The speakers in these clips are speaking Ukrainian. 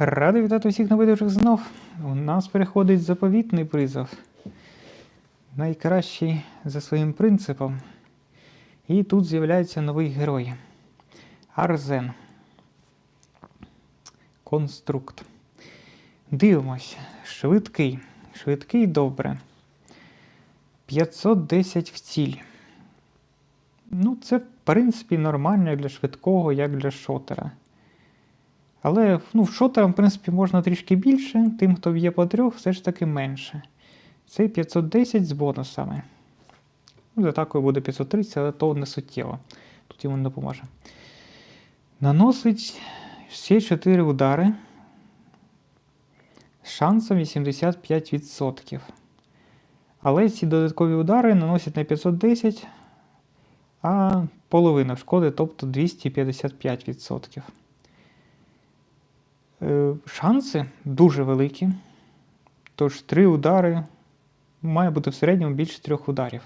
Радий вітати всіх новидовчих знов. У нас переходить заповітний призов. Найкращий за своїм принципом. І тут з'являється новий герой. Арзен. Конструкт. Дивимось. Швидкий. Швидкий добре. 510 в ціль. Ну, це, в принципі, нормально як для швидкого, як для шотера. Але ну, в шотерам, в принципі, можна трішки більше, тим, хто б'є по трьох, все ж таки менше. Це 510 з бонусами. Ну, За атакою буде 530, але то не суттєво. Тут йому не допоможе. Наносить ще 4 удари з шансом 85%. Але ці додаткові удари наносять не 510, а половину шкоди, тобто 255%. Е, Шанси дуже великі. Тож три удари має бути в середньому більше трьох ударів.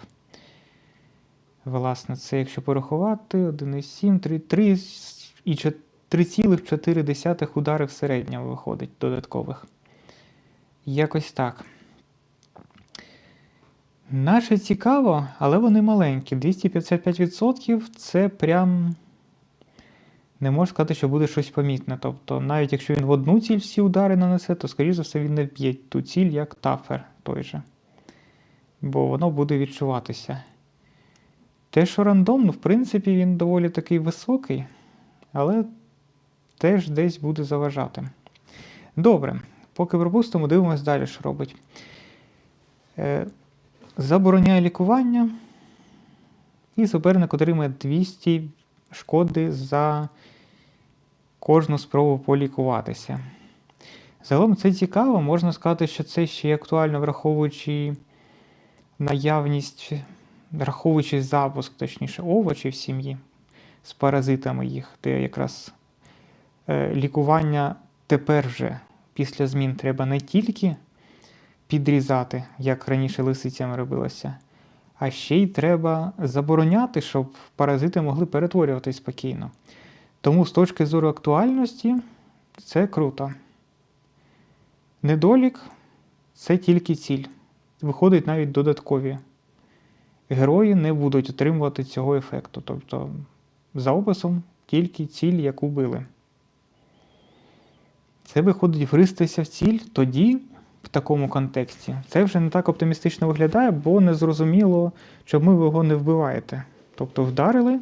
Власне, це якщо порахувати 1,7, 3, 3 і 3,4 удари в середньому виходить додаткових. Якось так. Наше цікаво, але вони маленькі. 255% це прям не можу сказати, що буде щось помітне. Тобто, навіть якщо він в одну ціль всі удари нанесе, то, скоріш за все, він не вб'є ту ціль, як тафер той же. Бо воно буде відчуватися. Те, що рандом, ну, в принципі, він доволі такий високий, але теж десь буде заважати. Добре, поки пропустимо, дивимось далі, що робить. Е, Забороняє лікування. І суперник отримує 200 шкоди за кожну спробу полікуватися. Загалом це цікаво, можна сказати, що це ще й актуально, враховуючи наявність, враховуючи запуск, точніше, овочів в сім'ї з паразитами їх, де якраз е, лікування тепер вже після змін треба не тільки підрізати, як раніше лисицями робилося, а ще й треба забороняти, щоб паразити могли перетворюватись спокійно. Тому з точки зору актуальності це круто. Недолік це тільки ціль. Виходить навіть додаткові. Герої не будуть отримувати цього ефекту. Тобто, за описом тільки ціль, яку били. Це виходить вристися в ціль тоді, в такому контексті. Це вже не так оптимістично виглядає, бо незрозуміло, чому ви його не вбиваєте. Тобто вдарили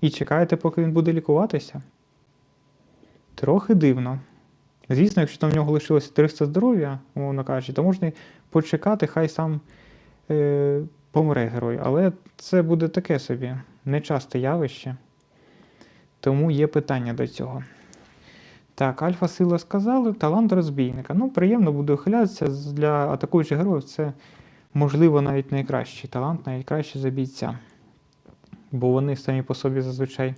і чекаєте, поки він буде лікуватися. Трохи дивно. Звісно, якщо там в нього лишилося 300 здоров'я, умовно кажучи, то можна почекати, хай сам е, помре герой. Але це буде таке собі нечасте явище. Тому є питання до цього. Так, альфа сила сказали, талант розбійника. Ну, приємно буде ухилятися для атакуючих героїв. Це, можливо, навіть найкращий талант, навіть краще за бійця. Бо вони самі по собі зазвичай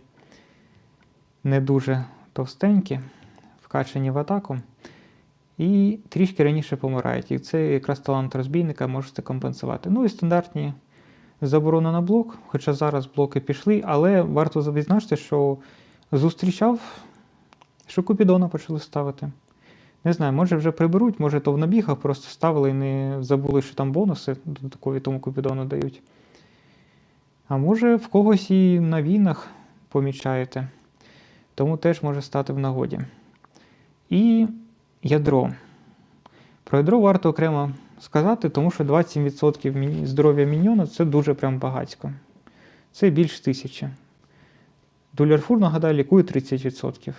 не дуже товстенькі, вкачані в атаку. І трішки раніше помирають. І це якраз талант розбійника може це компенсувати. Ну і стандартні заборони на блок, хоча зараз блоки пішли, але варто відзначити, що зустрічав що Купідона почали ставити. Не знаю, може вже приберуть, може то в набігах просто ставили і не забули, що там бонуси додаткові тому Купідону дають. А може в когось і на війнах помічаєте. Тому теж може стати в нагоді. І ядро. Про ядро варто окремо сказати, тому що 27% здоров'я міньйона це дуже прям багатько. Це більш тисячі. Дулярфур, нагадаю, лікує 30%.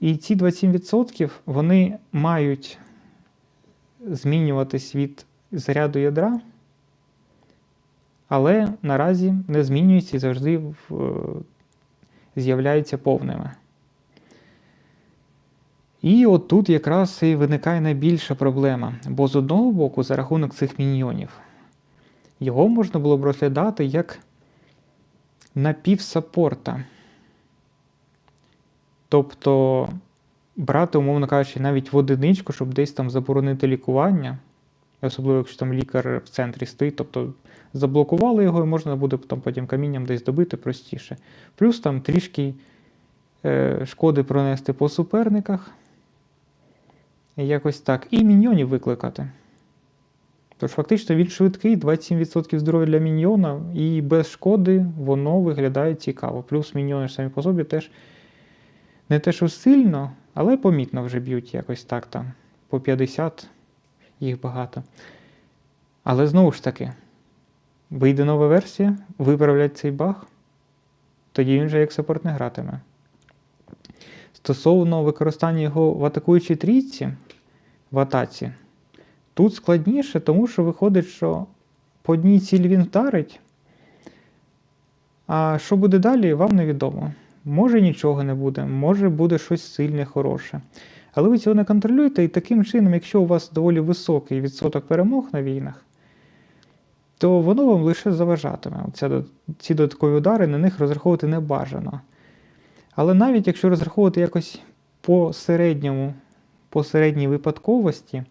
І ці 27% вони мають змінюватись від заряду ядра, але наразі не змінюються і завжди з'являються повними. І от тут якраз і виникає найбільша проблема, бо з одного боку, за рахунок цих міньйонів, його можна було б розглядати як напівсапорта. Тобто брати, умовно кажучи, навіть в одиничку, щоб десь там заборонити лікування, особливо, якщо там лікар в центрі стоїть, тобто заблокували його і можна буде там потім камінням десь добити простіше. Плюс там трішки е, шкоди пронести по суперниках, Якось так. І міньйонів викликати. Тож фактично він швидкий, 27% здоров'я для міньйона, і без шкоди воно виглядає цікаво. Плюс міньйони ж самі по собі теж не те, що сильно, але помітно вже б'ють якось так там. По 50 їх багато. Але знову ж таки, вийде нова версія, виправлять цей баг, тоді він вже як саппорт не гратиме. Стосовно використання його в атакуючій трійці, в атаці, тут складніше, тому що виходить, що по одній цілі він вдарить, а що буде далі, вам невідомо. Може нічого не буде, може буде щось сильне, хороше. Але ви цього не контролюєте, і таким чином, якщо у вас доволі високий відсоток перемог на війнах, то воно вам лише заважатиме. Оця, ці додаткові удари на них розраховувати не бажано. Але навіть якщо розраховувати якось по середньому, по середній випадковості,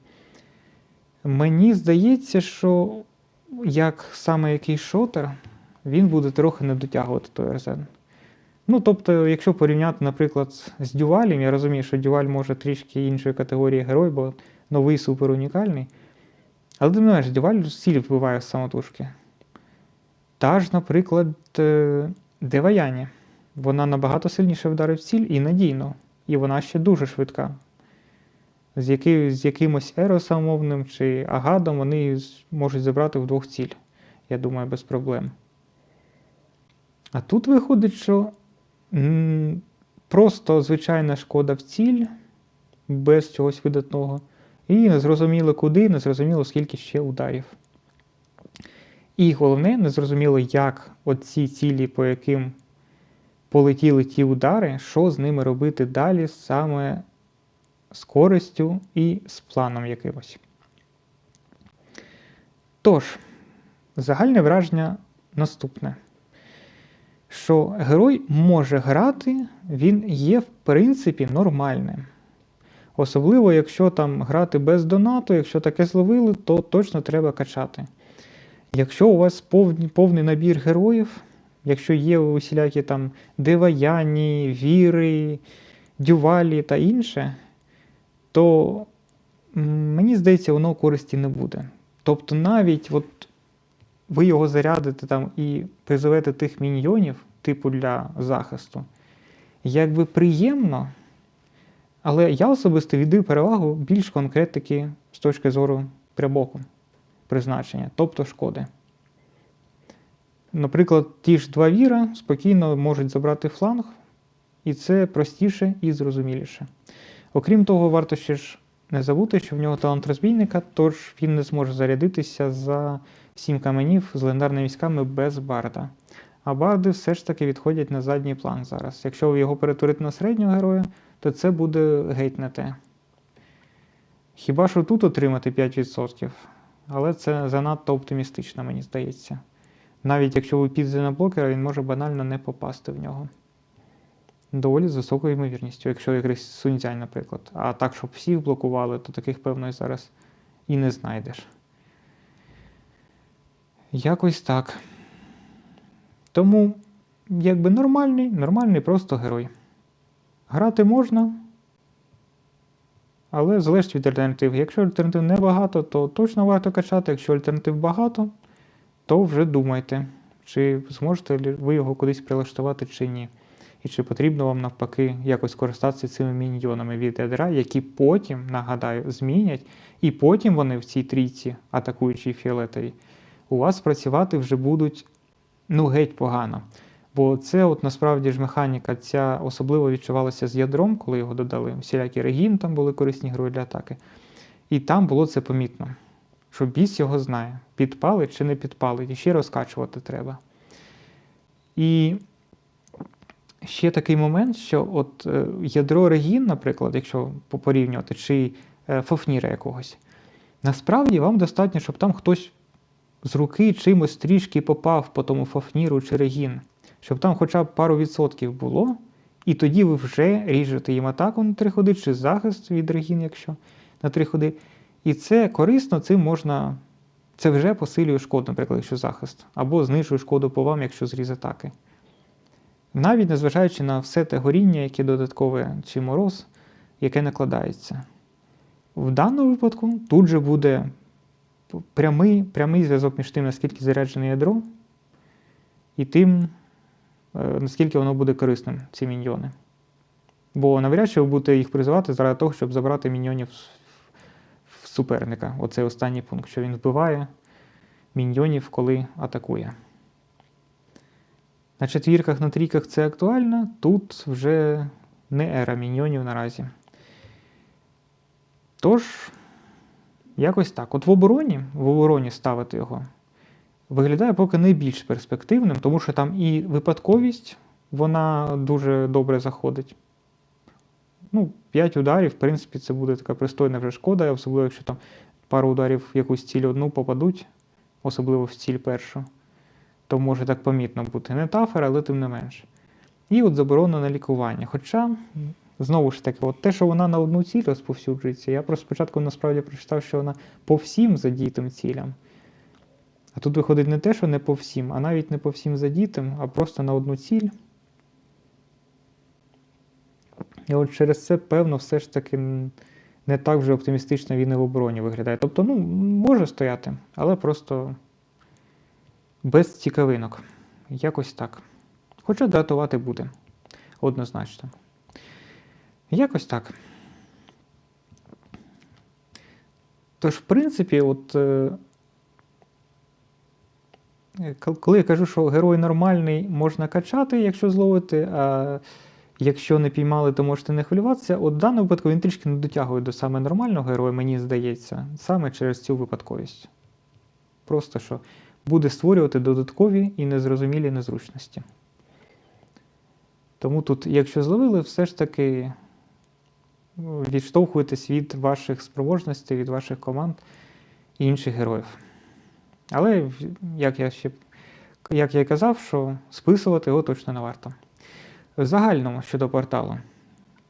мені здається, що як саме якийсь шотер, він буде трохи не дотягувати той РЗН. Ну, тобто, якщо порівняти, наприклад, з Дювалем, я розумію, що Дюваль може трішки іншої категорії герой, бо новий супер унікальний. Але не менш, Дюваль стіль вбиває з самотужки. Та ж, наприклад, е, Деваяні. Вона набагато сильніше вдарить в ціль і надійно. І вона ще дуже швидка. З який, з якимось еросом мовним чи агадом вони можуть забрати в двох ціль. Я думаю, без проблем. А тут виходить, що просто звичайна шкода в ціль, без чогось видатного. І незрозуміло куди, незрозуміло, скільки ще ударів. І головне, незрозуміло, як оці цілі, по яким полетіли ті удари, що з ними робити далі саме з користю і з планом якимось. Тож, загальне враження наступне. Що герой може грати, він є, в принципі, нормальним. Особливо, якщо там грати без донату, якщо таке зловили, то точно треба качати. Якщо у вас повний, повний набір героїв, якщо є усілякі там диваяні, віри, дювалі та інше, то мені здається, воно користі не буде. Тобто навіть от ви його зарядите там і призовете тих міньйонів, типу для захисту, якби приємно. Але я особисто віддаю перевагу більш конкретики з точки зору прямого призначення, тобто шкоди. Наприклад, ті ж два віра спокійно можуть забрати фланг, і це простіше і зрозуміліше. Окрім того, варто ще ж не забути, що в нього талант розбійника, тож він не зможе зарядитися за 7 каменів з легендарними військами без барда. А барди все ж таки відходять на задній план зараз. Якщо його перетворите на середнього героя, то це буде геть не те. Хіба що тут отримати 5%, але це занадто оптимістично, мені здається. Навіть якщо ви підете на блокера, він може банально не попасти в нього. Доволі з високою ймовірністю, якщо якийсь сунцянь, наприклад. А так, щоб всіх блокували, то таких, певно, зараз і не знайдеш. Якось так. Тому, якби нормальний, нормальний просто герой. Грати можна, але залежить від альтернатив. Якщо альтернатив небагато, то точно варто качати. Якщо альтернатив багато, то вже думайте, чи зможете ви його кудись прилаштувати чи ні. І чи потрібно вам навпаки якось користатися цими міньйонами від ядра, які потім, нагадаю, змінять, і потім вони в цій трійці, атакуючій фіолетовій, у вас працювати вже будуть ну геть погано. Бо це от насправді ж механіка ця особливо відчувалася з ядром, коли його додали. Всілякі регін там були корисні герої для атаки. І там було це помітно, що біс його знає, підпалить чи не підпалить, і ще розкачувати треба. І ще такий момент, що от е, ядро регін, наприклад, якщо порівнювати, чи е, фофніра якогось, насправді вам достатньо, щоб там хтось з руки чимось трішки попав по тому фофніру чи регін щоб там хоча б пару відсотків було, і тоді ви вже ріжете їм атаку на три ходи, чи захист від регін, якщо на три ходи. І це корисно, цим можна. Це вже посилює шкоду, наприклад, якщо захист, або знижує шкоду по вам, якщо зріз атаки. Навіть незважаючи на все те горіння, яке додаткове чи мороз, яке накладається. В даному випадку тут же буде прямий, прямий зв'язок між тим, наскільки заряджене ядро, і тим, е, наскільки воно буде корисним, ці міньйони. Бо навряд чи ви будете їх призивати заради того, щоб забрати міньйонів в суперника. Оцей останній пункт, що він вбиває міньйонів, коли атакує. На четвірках, на трійках це актуально, тут вже не ера міньйонів наразі. Тож, якось так. От в обороні, в обороні ставити його виглядає поки найбільш перспективним, тому що там і випадковість, вона дуже добре заходить. Ну, 5 ударів, в принципі, це буде така пристойна вже шкода, особливо якщо там пару ударів в якусь ціль одну попадуть, особливо в ціль першу, то може так помітно бути. Не тафер, але тим не менш. І от заборона на лікування. Хоча, знову ж таки, от те, що вона на одну ціль розповсюджується, я просто спочатку насправді прочитав, що вона по всім задітим цілям. А тут виходить не те, що не по всім, а навіть не по всім задітим, а просто на одну ціль. І от через це, певно, все ж таки не так вже оптимістично він і в обороні виглядає. Тобто, ну, може стояти, але просто без цікавинок. Якось так. Хоча дратувати буде. Однозначно. Якось так. Тож, в принципі, от. е, Коли я кажу, що герой нормальний можна качати, якщо зловити, а якщо не піймали, то можете не хвилюватися. От в даному випадку він трішки не дотягує до саме нормального героя, мені здається, саме через цю випадковість. Просто що буде створювати додаткові і незрозумілі незручності. Тому тут, якщо зловили, все ж таки відштовхуйтесь від ваших спроможностей, від ваших команд і інших героїв. Але, як я ще як я й казав, що списувати його точно не варто. В загальному щодо порталу.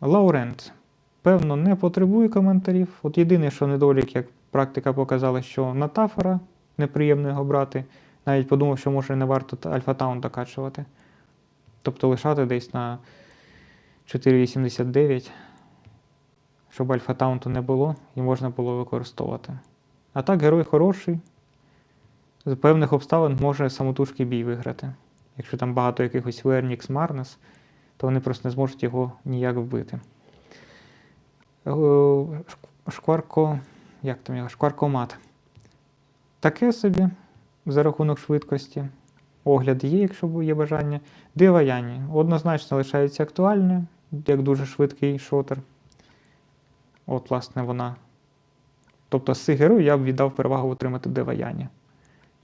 Лаурент, певно, не потребує коментарів. От єдине, що недолік, як практика показала, що на тафера неприємно його брати. Навіть подумав, що може не варто Альфа-таун докачувати. Тобто лишати десь на 4,89, щоб альфа-таунту не було і можна було використовувати. А так, герой хороший. З певних обставин може самотужки бій виграти. Якщо там багато якихось Вернікс Марнес, то вони просто не зможуть його ніяк вбити. Е, Шкварко. Як там його? Шкваркомат. Таке собі за рахунок швидкості. Огляд є, якщо є бажання. Дива Яні однозначно лишається актуальною, як дуже швидкий шотер. От, власне, вона. Тобто з я б віддав перевагу отримати Дива Яні,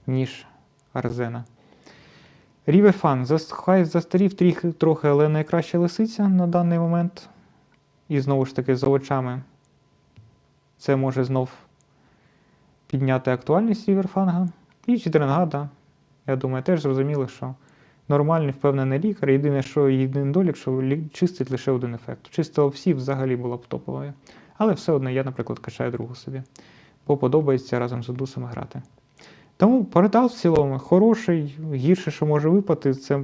ніж Арзена. Ріверфан. Хай застарів трохи, але найкраща лисиця на даний момент. І знову ж таки, за очами це може знов підняти актуальність Ріверфанга. І Чітренгада, я думаю, теж зрозуміло, що нормальний, впевнений лікар. Єдине, що єдиний долік, що чистить лише один ефект. Чистила всі взагалі була б топовою. Але все одно я, наприклад, качаю другу собі. Бо подобається разом з Одусами грати. Тому портал в цілому хороший, гірше, що може випати, це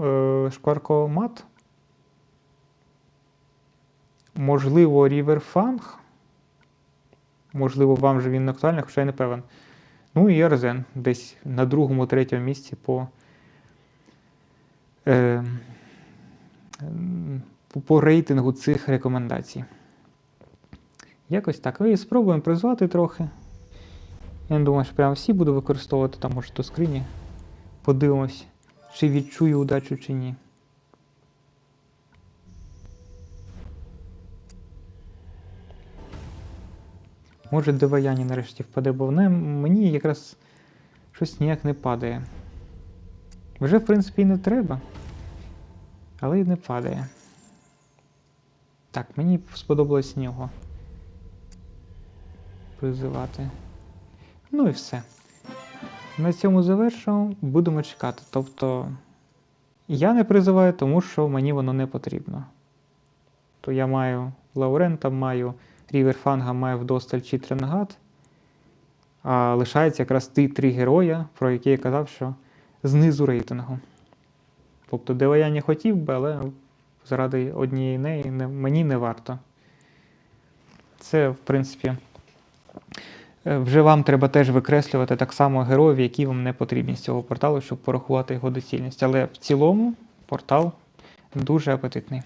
е, шкваркомат. Можливо, Ріверфанг. Можливо, вам же він актуальний, хоча я не певен. Ну і Арзен десь на другому, третьому місці по, е, по рейтингу цих рекомендацій. Якось так. І спробуємо призвати трохи. Я не думаю, що прямо всі буду використовувати, там може до скрині. Подивимось, чи відчую удачу, чи ні. Може, Деваяні нарешті впаде, бо вона мені якраз щось ніяк не падає. Вже, в принципі, і не треба. Але й не падає. Так, мені сподобалось нього. Призивати. Ну і все. На цьому завершуємо. Будемо чекати. Тобто, я не призиваю, тому що мені воно не потрібно. То я маю Лаурента, маю Ріверфанга, маю вдосталь Чітренгат. А лишається якраз ті три героя, про які я казав, що знизу рейтингу. Тобто, де я не хотів би, але заради однієї неї не, мені не варто Це, в принципі, вже вам треба теж викреслювати так само героїв, які вам не потрібні з цього порталу, щоб порахувати його доцільність. Але в цілому портал дуже апетитний.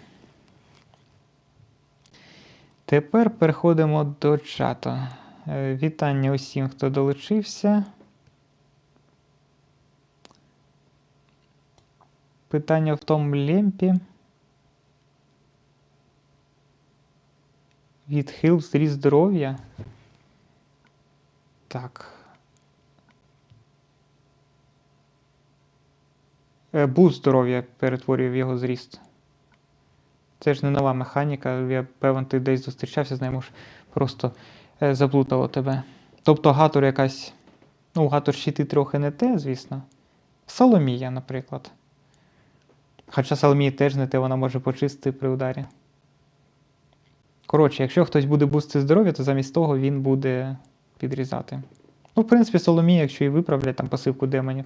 Тепер переходимо до чату. Е, Вітання усім, хто долучився. Питання в тому лемпі. Відхил зріст здоров'я. Так. Е, Буст здоров'я перетворює в його зріст. Це ж не нова механіка. Я певен, ти десь зустрічався з нею, просто е, заплутало тебе. Тобто гатор якась. Ну, гатор щити трохи не те, звісно. Соломія, наприклад. Хоча Соломія теж не те, вона може почистити при ударі. Коротше, якщо хтось буде бустити здоров'я, то замість того він буде підрізати. Ну, в принципі, Соломія, якщо і виправлять там пасивку демонів,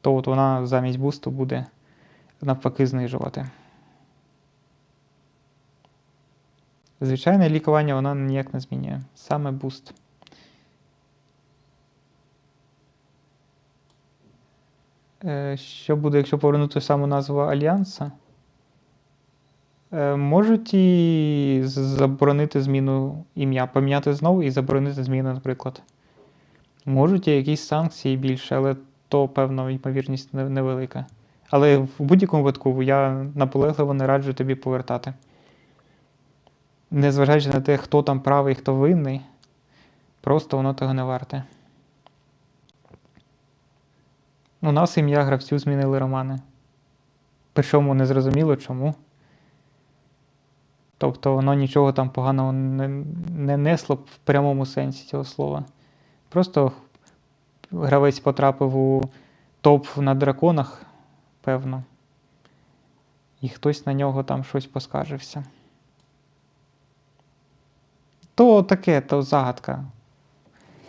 то от вона замість бусту буде навпаки знижувати. Звичайне лікування вона ніяк не змінює. Саме буст. Е, Що буде, якщо повернути саму назву Альянса? Е, Можуть і заборонити зміну ім'я, поміняти знову і заборонити зміну, наприклад. Можуть і якісь санкції більше, але то, певно, ймовірність невелика. Але в будь-якому випадку я наполегливо не раджу тобі повертати. Незважаючи на те, хто там правий, хто винний, просто воно того не варте. У нас ім'я гравцю змінили романи. Причому не зрозуміло чому. Тобто воно нічого там поганого не, не несло в прямому сенсі цього слова. Просто гравець потрапив у топ на драконах, певно. І хтось на нього там щось поскаржився. То таке, то загадка.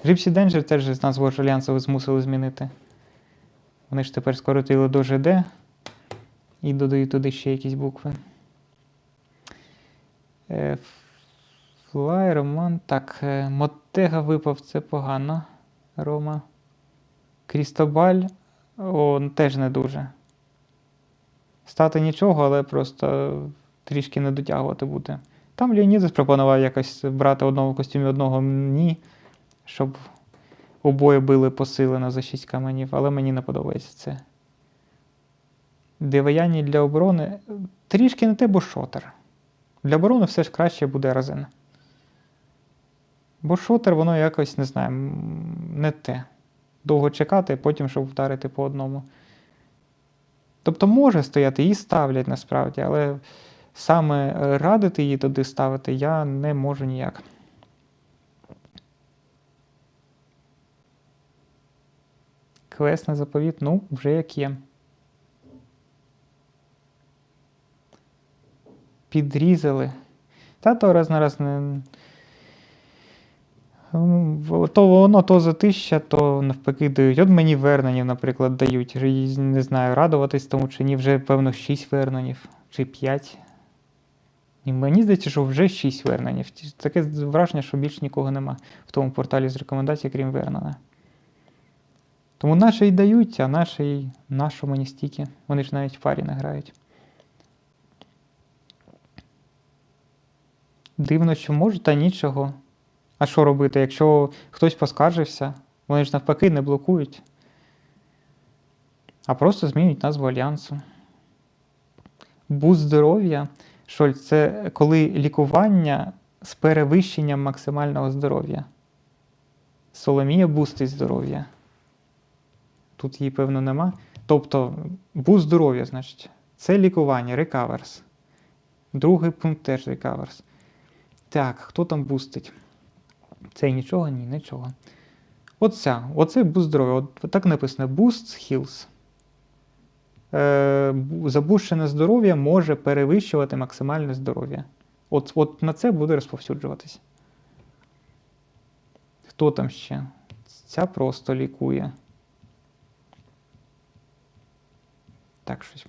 Gypsy Danger теж з назву Альянсу змусили змінити. Вони ж тепер скоротили до ЖД і додають туди ще якісь букви. Е, Флай, Роман. Так, е, Мотега випав, це погано. Рома. Крістобаль. О, теж не дуже. Стати нічого, але просто трішки не дотягувати буде. Там Леонідас пропонував якось брати одного в костюмі, одного ні, щоб обоє били посилено за 6 каменів, але мені не подобається це. Деваяні для оборони трішки не те, бо шотер. Для оборони все ж краще буде разин. Бо шотер, воно якось, не знаю, не те. Довго чекати, потім щоб вдарити по одному. Тобто може стояти, її ставлять насправді, але саме е, радити її туди ставити я не можу ніяк. Квест на заповіт, ну, вже як є. Підрізали. Та то раз на раз не. То воно то за тисяча, то навпаки дають. От мені верненів, наприклад, дають. Не знаю, радуватись тому чи ні, вже, певно, 6 верненів чи 5. І мені здається, що вже 6 верненів. Таке враження, що більше нікого нема в тому порталі з рекомендацій, крім Вернона. Тому наші й дають, а наші й нашу мені стільки. Вони ж навіть в парі не грають. Дивно, що можуть, та нічого. А що робити? Якщо хтось поскаржився, вони ж навпаки не блокують. А просто змінюють назву альянсу. Буст здоров'я. Шольц, це коли лікування з перевищенням максимального здоров'я. Соломія бустить здоров'я. Тут її, певно, нема. Тобто, буст здоров'я, значить, це лікування, рекаверс. Другий пункт теж рекаверс. Так, хто там бустить? Це нічого? Ні, нічого. Оця, оце буст здоров'я. От так написано: Boost Heals. Е, забущене здоров'я може перевищувати максимальне здоров'я. От, от на це буде розповсюджуватись. Хто там ще? Ця просто лікує. Так, щось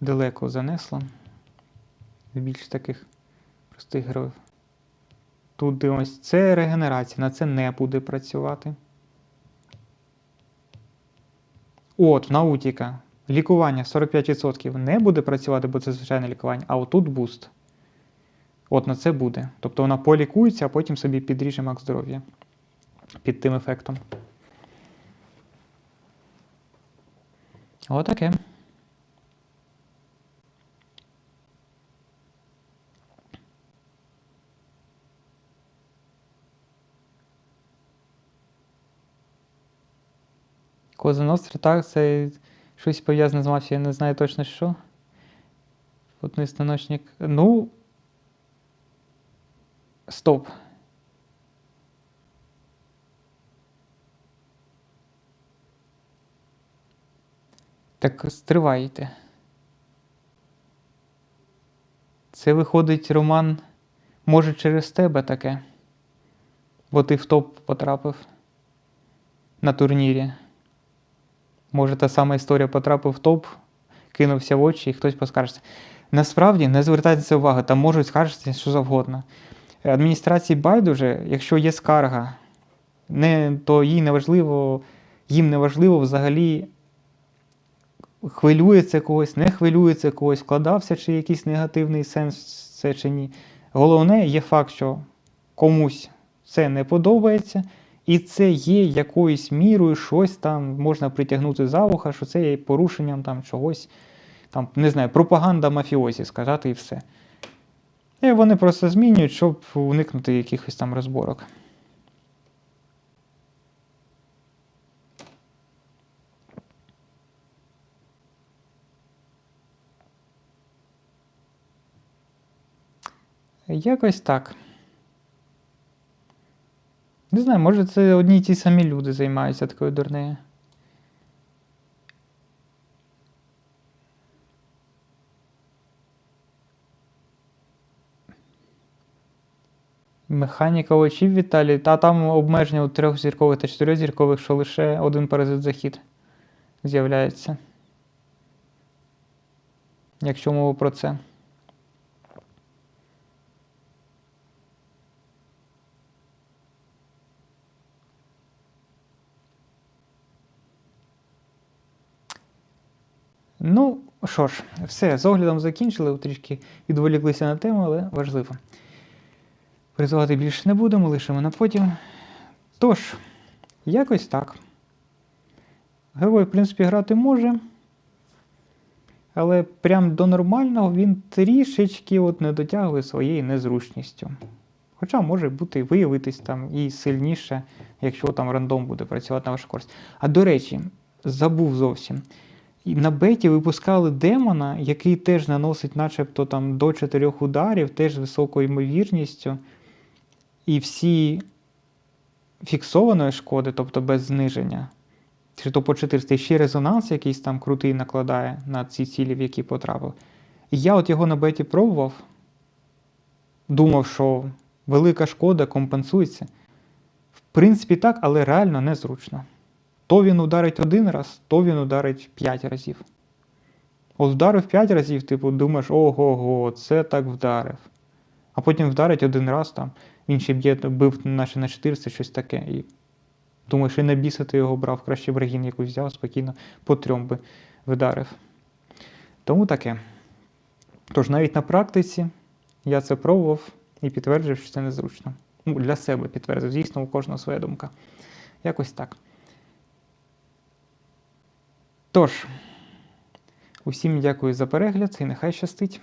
далеко занесло. Більш таких простих героїв. Тут дивимось, це регенерація, на це не буде працювати. От, в наутіка. Лікування 45% не буде працювати, бо це звичайне лікування, а отут буст. От на це буде. Тобто вона полікується, а потім собі підріже мак здоров'я під тим ефектом. Отаке. Коза Ностра, так, це щось пов'язане з мафією, я не знаю точно що. Потний станочник. Ну. Стоп. Так стривайте. Це виходить роман, може, через тебе таке. Бо ти в топ потрапив на турнірі. Може, та сама історія потрапив в топ, кинувся в очі і хтось поскаржиться. Насправді не звертайте увагу, там можуть скаржитися що завгодно. Адміністрації байдуже, якщо є скарга, не, то їй не важливо, їм не важливо взагалі хвилюється когось, не хвилюється когось, вкладався чи якийсь негативний сенс це чи ні. Головне є факт, що комусь це не подобається, і це є якоюсь мірою щось там можна притягнути за вуха, що це є порушенням там чогось, там, не знаю, пропаганда мафіозі сказати і все. І вони просто змінюють, щоб уникнути якихось там розборок. Якось так. Знаю, може це одні й ті самі люди займаються такою дурнею. Механіка очів Віталій, та там обмеження у трьохзіркових та чотирьохзіркових, що лише один паразит захід з'являється. Якщо мова про це. Ну, що ж, все, з оглядом закінчили, трішки відволіклися на тему, але важливо. Призивати більше не будемо, лишимо на потім. Тож, якось так. Герой, в принципі, грати може. Але прям до нормального він трішечки от не дотягує своєю незручністю. Хоча може бути виявитись там і сильніше, якщо там рандом буде працювати на вашу користь. А до речі, забув зовсім. І на беті випускали демона, який теж наносить начебто там до 4 ударів, теж з високою ймовірністю. І всі фіксованої шкоди, тобто без зниження, чи то по 400, і ще резонанс якийсь там крутий накладає на ці цілі, в які потрапив. І я от його на беті пробував, думав, що велика шкода компенсується. В принципі, так, але реально незручно. То він ударить один раз, то він ударить 5 разів. От вдарив 5 разів, типу, думаєш, ого, го це так вдарив. А потім вдарить один раз там, він ще б'є, бив наче на 400 щось таке. І думаєш, і на біса ти його брав, краще б регін якусь взяв, спокійно по трьом би вдарив. Тому таке. Тож навіть на практиці я це пробував і підтверджив, що це незручно. Ну, Для себе підтвердив, звісно, у кожного своя думка. Якось так. Тож, усім дякую за перегляд і нехай щастить.